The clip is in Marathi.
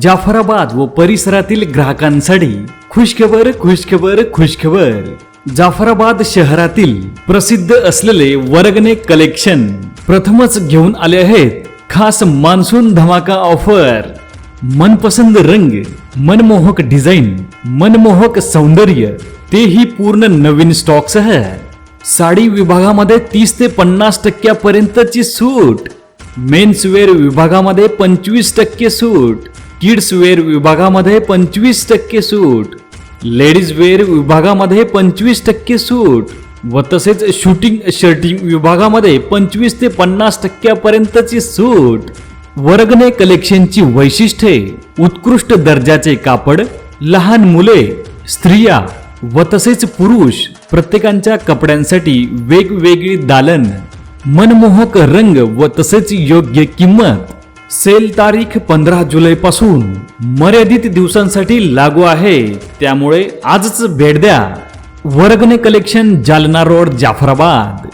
जाफराबाद व परिसरातील ग्राहकांसाठी खुशखबर खुशखबर खुशखबर. जाफराबाद शहरातील प्रसिद्ध असलेले वर्गणे कलेक्शन प्रथमच घेऊन आले आहेत खास मान्सून धमाका ऑफर. मनपसंद रंग मनमोहक डिझाईन मनमोहक सौंदर्य तेही पूर्ण नवीन स्टॉकसह. साडी विभागामध्ये तीस ते पन्नास टक्क्यापर्यंतची सूट. मेन्सवेअर विभागामध्ये पंचवीस टक्के सूट. किड्स वेअर विभागामध्ये पंचवीस टक्के सूट. लेडीज वेअर विभागामध्ये पंचवीस टक्के सूट. व तसेच शूटिंग शर्टिंग विभागामध्ये पंचवीस ते पन्नास टक्क्यापर्यंतची सूट. वर्गणे कलेक्शनची वैशिष्ट्ये उत्कृष्ट दर्जाचे कापड लहान मुले स्त्रिया व तसेच पुरुष प्रत्येकांच्या कपड्यांसाठी वेगवेगळी दालन. मनमोहक रंग व तसेच योग्य किंमत. सेल तारीख पंधरा जुलै पासून मर्यादित दिवसांसाठी लागू आहे. त्यामुळे आजच भेट द्या. Vargane collection Jalna road Jafrabad.